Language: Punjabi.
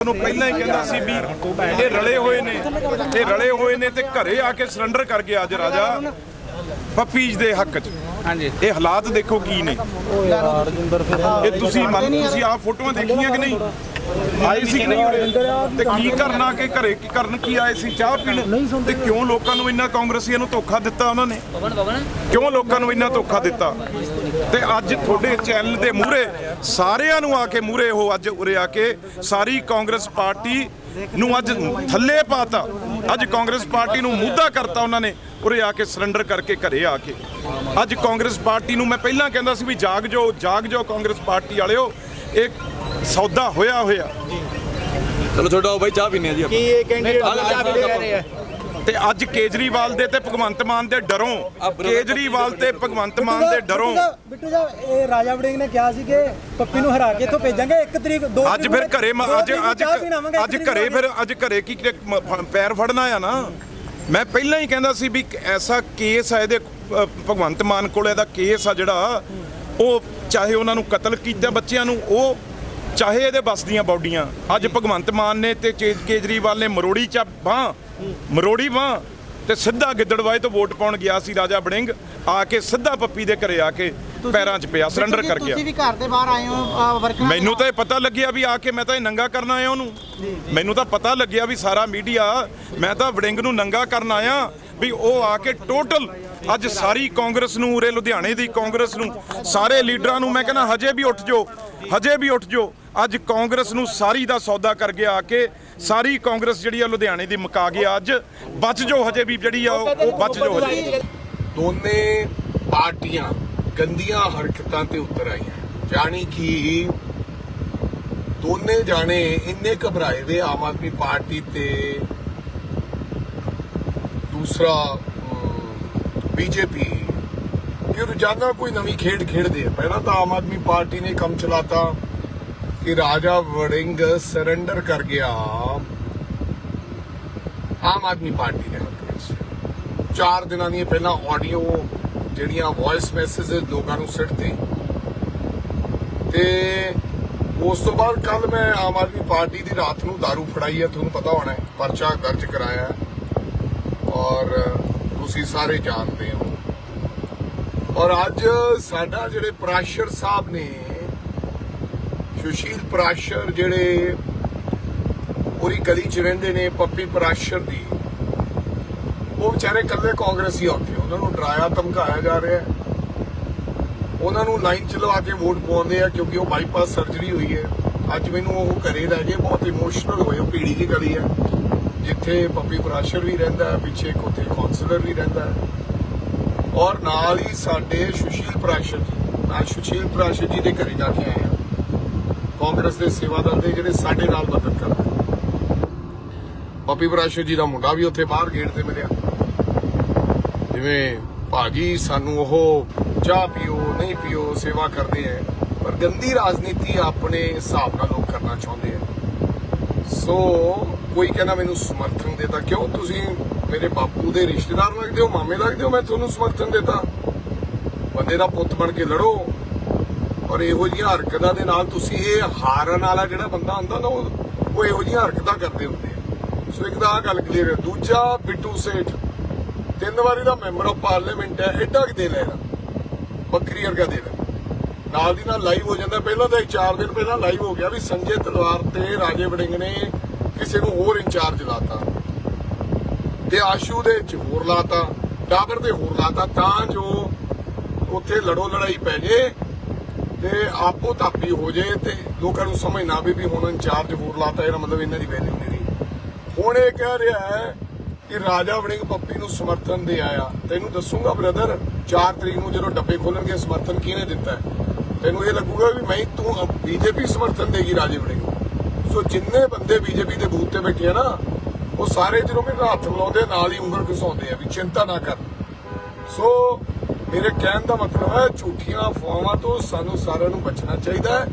ਨੂੰ ਪਹਿਲਾਂ ਹੀ ਕਹਿੰਦਾ ਸੀ ਵੀ ਇਹ ਰਲੇ ਹੋਏ ਨੇ ਇਹ ਰਲੇ ਹੋਏ ਨੇ ਤੇ ਘਰੇ ਆ ਕੇ ਸਰੈਂਡਰ ਕਰ ਗਿਆ ਅੱਜ ਰਾਜਾ ਪੱਪੀਜ ਦੇ ਹੱਕ 'ਚ। ਹਾਂਜੀ। ਇਹ ਹਾਲਾਤ ਦੇਖੋ ਕੀ ਨੇ। ਇਹ ਤੁਸੀਂ ਮੰਨ ਤੁਸੀਂ ਆਹ ਫੋਟੋਆਂ ਦੇਖੀਆਂ ਕਿ ਨਹੀਂ? ਆਏ ਸੀ ਕਿ ਨਹੀਂ ਉਰੇ? ਤੇ ਕੀ ਕਰਨਾ ਕਿ ਘਰੇ ਕੀ ਕਰਨ ਕੀ ਆਏ ਸੀ? ਚਾਹ ਪੀਣ? ਤੇ ਕਿਉਂ ਲੋਕਾਂ ਨੂੰ ਇੰਨਾ ਕਾਂਗਰਸੀਆਂ ਨੂੰ ਧੋਖਾ ਦਿੱਤਾ ਉਹਨਾਂ ਨੇ? ਕਿਉਂ ਲੋਕਾਂ ਨੂੰ ਇੰਨਾ ਧੋਖਾ ਦਿੱਤਾ? ਤੇ ਅੱਜ ਤੁਹਾਡੇ ਚੈਨਲ ਦੇ ਮੂਹਰੇ ਸਾਰਿਆਂ ਨੂੰ ਆ ਕੇ ਮੂਹਰੇ ਉਹ ਅੱਜ ਉਰੇ ਆ ਕੇ ਸਾਰੀ ਕਾਂਗਰਸ ਪਾਰਟੀ ਨੂੰ ਅੱਜ ਥੱਲੇ ਪਾਤਾ। ਅੱਜ ਕਾਂਗਰਸ ਪਾਰਟੀ ਨੂੰ ਮੁੱਦਾ ਕਰਤਾ ਉਹਨਾਂ ਨੇ ਉਰੇ ਆ ਕੇ ਸਰੈਂਡਰ ਕਰਕੇ ਘਰੇ ਆ ਕੇ। ਅੱਜ ਕਾਂਗਰਸ ਪਾਰਟੀ ਨੂੰ ਮੈਂ ਪਹਿਲਾਂ ਕਹਿੰਦਾ ਸੀ ਵੀ ਜਾਗ ਜਾਓ ਜਾਗ ਜਾਓ ਕਾਂਗਰਸ ਪਾਰਟੀ ਵਾਲਿਓ ਇਹ ਸੌਦਾ ਹੋਇਆ ਹੋਇਆ ਚਲੋ ਛੋਟਾ ਬਾਈ ਚਾਹ ਪੀਨੇ ਆ ਜੀ ਆਪਾਂ। ਕੀ ਇਹ ਕੈਂਡੀਡੇਟ ਚਾਹ ਪੀ ਕੇ ਰਹੇ ਆ। ਤੇ ਅੱਜ ਕੇਜਰੀਵਾਲ ਦੇ ਤੇ ਭਗਵੰਤ ਮਾਨ ਦੇ ਡਰੋਂ। ਕੇਜਰੀਵਾਲ ਤੇ ਭਗਵੰਤ ਮਾਨ ਦੇ ਡਰੋਂ। ਬਿੱਟੂ ਜਾ ਇਹ ਰਾਜਾ ਵੜਿੰਗ ਨੇ ਕਿਹਾ ਸੀ ਕਿ ਪੱਪੀ ਨੂੰ ਹਰਾ ਕੇ ਇੱਥੋਂ ਭੇਜਾਂਗੇ। 1 ਤਰੀਕ 2 ਅੱਜ ਫਿਰ ਘਰੇ ਅੱਜ ਅੱਜ ਅੱਜ ਘਰੇ ਫਿਰ ਅੱਜ ਘਰੇ ਕੀ ਪੈਰ ਫੜਨਾ ਆ ਨਾ? ਮੈਂ ਪਹਿਲਾਂ ਹੀ ਕਹਿੰਦਾ ਸੀ ਵੀ ਐਸਾ ਕੇਸ ਆ ਇਹਦੇ ਭਗਵੰਤ ਮਾਨ ਕੋਲ ਇਹਦਾ ਕੇਸ ਆ ਜਿਹੜਾ ਉਹ ਚਾਹੇ ਉਹਨਾਂ ਨੂੰ ਕਤਲ ਕੀਤਾ ਬੱਚਿਆਂ ਨੂੰ ਉਹ ਚਾਹੇ ਇਹਦੇ ਬਸ ਦੀਆਂ ਬਾਡੀਆਂ। ਅੱਜ ਭਗਵੰਤ ਮਾਨ ਨੇ ਤੇ ਕੇਜਰੀਵਾਲ ਨੇ ਮਰੋੜੀ ਚ ਬਾਹ ਮਰੋੜੀ ਬਾਹ ਤੇ ਸਿੱਧਾ ਗਿੱਦੜਵਾਏ ਤੋਂ ਵੋਟ ਪਾਉਣ ਗਿਆ ਸੀ ਰਾਜਾ ਬੜਿੰਗ ਆ ਕੇ ਸਿੱਧਾ ਪੱਪੀ ਦੇ ਘਰੇ ਆ ਕੇ ਪੈਰਾਂ 'ਚ ਪਿਆ ਸਰੈਂਡਰ ਕਰ ਗਿਆ। ਤੁਸੀਂ ਵੀ ਘਰ ਦੇ ਬਾਹਰ ਆਏ ਹੋ ਵਰਕਰਾਂ ਮੈਨੂੰ ਤਾਂ ਇਹ ਪਤਾ ਲੱਗਿਆ ਵੀ ਆ ਕੇ ਮੈਂ ਤਾਂ ਇਹ ਨੰਗਾ ਕਰਨ ਆਇਆ ਉਹਨੂੰ। ਮੈਨੂੰ ਤਾਂ ਪਤਾ ਲੱਗਿਆ ਵੀ ਸਾਰਾ ਮੀਡੀਆ ਮੈਂ ਤਾਂ ਵੜਿੰਗ ਨੂੰ ਨੰਗਾ ਕਰਨ ਆਇਆ ਵੀ ਉਹ ਆ ਕੇ ਟੋਟਲ ਅੱਜ ਸਾਰੀ ਕਾਂਗਰਸ ਨੂੰ ਉਰੇ ਲੁਧਿਆਣੇ ਦੀ ਕਾਂਗਰਸ ਨੂੰ ਸਾਰੇ ਲੀਡਰਾਂ ਨੂੰ ਮੈਂ ਕਹਿੰਦਾ ਹਜੇ ਵੀ ਉੱਠ ਜਾਓ ਹਜੇ ਵੀ ਉੱਠ ਜਾਓ। ਅੱਜ ਕਾਂਗਰਸ ਨੂੰ ਸਾਰੀ ਦਾ ਸੌਦਾ ਕਰ ਗਿਆ ਆ ਕੇ, ਸਾਰੀ ਕਾਂਗਰਸ ਜਿਹੜੀ ਆ ਲੁਧਿਆਣੇ ਦੀ ਮੁਕਾ ਗਿਆ ਅੱਜ। ਬਚ ਜੋ ਹਜੇ ਵੀ ਜਿਹੜੀ ਆ ਉਹ, ਬਚ ਜੋ ਹਜੇ ਦੋਨੇ ਪਾਰਟੀਆਂ ਗੰਦੀਆਂ ਹਰਕਤਾਂ ਤੇ ਉਤਰ ਆਈਆਂ। ਜਾਣੀ ਕਿ ਦੋਨੇ ਜਾਣੇ ਇੰਨੇ ਘਬਰਾਏ ਵੇ ਆਮ ਆਦਮੀ ਪਾਰਟੀ ਤੇ ਦੂਸਰਾ ਬੀਜੇਪੀ ਕਿ ਰੋਜ਼ਾਨਾ ਕੋਈ ਨਵੀਂ ਖੇਡ ਖੇਡਦੇ ਆ। ਪਹਿਲਾਂ ਤਾਂ ਆਮ ਆਦਮੀ ਪਾਰਟੀ ਨੇ ਕੰਮ ਚਲਾਤਾ। ਕਿ ਰਾਜਾ ਵੜਿੰਗ ਸਰੈਂਡਰ ਕਰ ਗਿਆ। ਆਮ ਆਦਮੀ ਪਾਰਟੀ ਦੇ ਹੱਕ ਵਿੱਚ। ਚਾਰ ਦਿਨਾਂ ਦੀਆਂ ਪਹਿਲਾਂ ਆਡੀਓ ਜਿਹੜੀਆਂ ਵੌਇਸ ਮੈਸੇਜ ਲੋਕਾਂ ਨੂੰ ਸਿੱਟਦੇ। ਤੇ ਉਸ ਤੋਂ ਬਾਅਦ ਕੱਲ ਮੈਂ ਆਮ ਆਦਮੀ ਪਾਰਟੀ ਦੀ ਰਾਤ ਨੂੰ दारू ਫੜਾਈ ਹੈ ਤੁਹਾਨੂੰ ਪਤਾ ਹੋਣਾ ਪਰਚਾ ਦਰਜ ਕਰਾਇਆ ਔਰ ਤੁਸੀਂ ਸਾਰੇ ਜਾਣਦੇ ਹੋ। ਔਰ ਅੱਜ ਸਾਡਾ ਜਿਹੜੇ ਪ੍ਰਾਸ਼ਰ ਸਾਹਿਬ ਨੇ ਸੁਸ਼ੀਲ ਪ੍ਰਾਸ਼ਰ ਜਿਹੜੇ ਪੂਰੀ ਗਲੀ 'ਚ ਰਹਿੰਦੇ ਨੇ, ਪੱਪੀ ਪ੍ਰਾਸ਼ਰ ਦੀ, ਉਹ ਵਿਚਾਰੇ ਕੱਲੇ ਕਾਂਗਰਸੀ ਆਉਂਦੇ ਉਹਨਾਂ ਨੂੰ ਡਰਾਇਆ, ਧਮਕਾਇਆ ਜਾ ਰਿਹਾ ਉਹਨਾਂ ਨੂੰ ਲਾਈਨ ਚ ਲਵਾ ਕੇ ਵੋਟ ਪਾਉਂਦੇ ਆ ਕਿਉਂਕਿ ਉਹ ਬਾਈਪਾਸ ਸਰਜਰੀ ਹੋਈ ਹੈ। ਅੱਜ ਮੈਨੂੰ ਉਹ ਘਰੇ ਲੈ ਗਏ, ਬਹੁਤ ਇਮੋਸ਼ਨਲ ਹੋਏ, ਉਹ ਪੀੜੀ ਦੀ ਗਲੀ ਹੈ। ਜਿੱਥੇ ਪੱਪੀ ਪ੍ਰਾਸ਼ਰ ਵੀ ਰਹਿੰਦਾ ਪਿੱਛੇ ਇੱਕ ਉੱਥੇ ਕਾਉਂਸਲਰ ਵੀ ਰਹਿੰਦਾ ਔਰ ਨਾਲ ਹੀ ਸਾਡੇ ਸੁਸ਼ੀਲ ਪ੍ਰਾਸ਼ਰ ਜੀ, ਮੈਂ ਸੁਸ਼ੀਲ ਪ੍ਰਾਸ਼ਰ ਜੀ ਦੇ ਘਰੇ ਜਾ ਕੇ ਆਏ ਹਾਂ ਕਾਂਗਰਸ ਦੇ ਸੇਵਾਦਾਰ ਦੇ ਜਿਹੜੇ ਸਾਡੇ ਨਾਲ ਮਦਦ ਕਰਦੇ ਪੱਪੀ ਪ੍ਰਾਸ਼ਰ ਜੀ ਦਾ ਮੁੰਡਾ ਵੀ ਉੱਥੇ ਬਾਹਰ ਗੇਟ ਤੇ ਮਿਲਿਆ। ਜਿਵੇਂ ਭਾਜੀ ਸਾਨੂੰ ਉਹ ਚਾਹ ਪੀਓ, ਨਹੀਂ ਪੀਓ, ਸੇਵਾ ਕਰਦੇ ਐ, ਪਰ ਗੰਦੀ ਰਾਜਨੀਤੀ ਆਪਣੇ ਹਿਸਾਬ ਨਾਲ ਲੋਕ ਕਰਨਾ ਚਾਹੁੰਦੇ ਆ ਸੋ ਕੋਈ ਕਹਿੰਦਾ ਮੈਨੂੰ ਸਮਰਥਨ ਦੇਤਾ ਕਿਉਂ? ਤੁਸੀਂ ਮੇਰੇ ਬਾਪੂ ਦੇ ਰਿਸ਼ਤੇਦਾਰ ਲੱਗਦੇ ਹੋ, ਮਾਮੇ ਲੱਗਦੇ ਹੋ, ਮੈਂ ਤੁਹਾਨੂੰ ਸਮਰਥਨ ਦੇਤਾ। ਬੰਦੇ ਦਾ ਪੁੱਤ ਬਣ ਕੇ ਲੜੋ। ਔਰ ਇਹੋ ਜਿਹੀਆਂ ਹਰਕਤਾਂ ਦੇ ਨਾਲ ਤੁਸੀਂ ਇਹ ਹਾਰਨ ਵਾਲਾ ਜਿਹੜਾ ਬੰਦਾ ਹੁੰਦਾ ਨਾ, ਉਹ ਇਹੋ ਜਿਹੀਆਂ ਹਰਕਤਾਂ ਕਰਦੇ ਹੁੰਦੇ ਆ। ਸੋ ਇੱਕ ਤਾਂ ਆਹ ਗੱਲ ਕਲੀਅਰ ਹੈ। ਦੂਜਾ, ਬਿੱਟੂ ਸੇਠ। ਤਿੰਨ ਵਾਰੀ ਦਾ ਮੈਂਬਰ ਆਫ ਪਾਰਲੀਮੈਂਟ ਹੈ ਐਡਾ ਕਿ ਦੇ ਲੈਣਾ ਬੱਕਰੀ ਵਰਗਾ ਦੇ ਲੈ ਨਾਲ ਦੀ ਨਾਲ ਲਾਈਵ ਹੋ ਜਾਂਦਾ। ਪਹਿਲਾਂ ਤਾਂ 4 ਦਿਨ ਪਹਿਲਾਂ ਲਾਈਵ ਹੋ ਗਿਆ ਵੀ ਸੰਜੇ ਤਲਵਾਰ ਤੇ ਰਾਜੇ ਵੜਿੰਗ ਨੇ ਕਿਸੇ ਨੂੰ ਹੋਰ ਇੰਚਾਰਜ ਲਾਤਾ। ਤੇ ਆਸ਼ੂ ਦੇ ਚ ਹੋਰ ਲਾਤਾ, ਡਾਬਰ ਤੇ ਹੋਰ ਲਾਤਾ, ਤਾਂ ਜੋ ਉੱਥੇ ਲੜੋ ਲੜਾਈ ਪੈ ਜੇ। ਤੇ ਆਪੋ ਤਾਪੀ ਹੋ ਜੇ ਤੇ ਲੋਕਾਂ ਨੂੰ ਸਮਝ ਨਾ ਵੀ ਵੀ ਹੁਣ ਇੰਚਾਰਜ ਹੋਰ ਲਾਤਾ ਇਹਦਾ ਮਤਲਬ ਇਹਨਾਂ ਦੀ ਵੈਲਿਊ ਨਹੀਂ ਰਹੀ। ਹੁਣ ਇਹ ਕਹਿ ਰਿਹਾ ਹੈ ਕਿ ਰਾਜਾ ਵੜਿੰਗ ਪੱਪੀ ਨੂੰ ਸਮਰਥਨ ਦੇ ਆਇਆ। ਤੈਨੂੰ ਦੱਸੂਗਾ ਬ੍ਰਦਰ 4 ਤਰੀਕ ਨੂੰ ਜਦੋਂ ਡੱਬੇ ਖੋਲਣਗੇ, ਸਮਰਥਨ ਕਿਹਨੇ ਦਿੱਤਾ ਤੈਨੂੰ ਇਹ ਲੱਗੂਗਾ ਵੀ ਮੈਂ ਤੂੰ ਬੀਜੇਪੀ ਸਮਰਥਨ ਦੇਗੀ ਰਾਜੇ ਵੜਿੰਗ ਸੋ ਜਿੰਨੇ ਬੰਦੇ ਬੀਜੇਪੀ ਦੇ ਬੂਥ ਤੇ ਬੈਠੇ ਆ ਨਾ, ਉਹ ਸਾਰੇ ਜਦੋਂ ਮੇਰੇ ਹੱਥ ਮਿਲਾਉਂਦੇ ਨਾਲ ਹੀ ਉਂਗਲ ਘਸਾਉਂਦੇ ਆ ਵੀ ਚਿੰਤਾ ਨਾ ਕਰ। ਸੋ ਮੇਰੇ ਕਹਿਣ ਦਾ ਮਤਲਬ ਹੈ ਝੂਠੀਆਂ ਅਫਵਾਹਾਂ ਤੋਂ ਸਾਨੂੰ ਸਾਰਿਆਂ ਨੂੰ ਬਚਣਾ ਚਾਹੀਦਾ ਹੈ।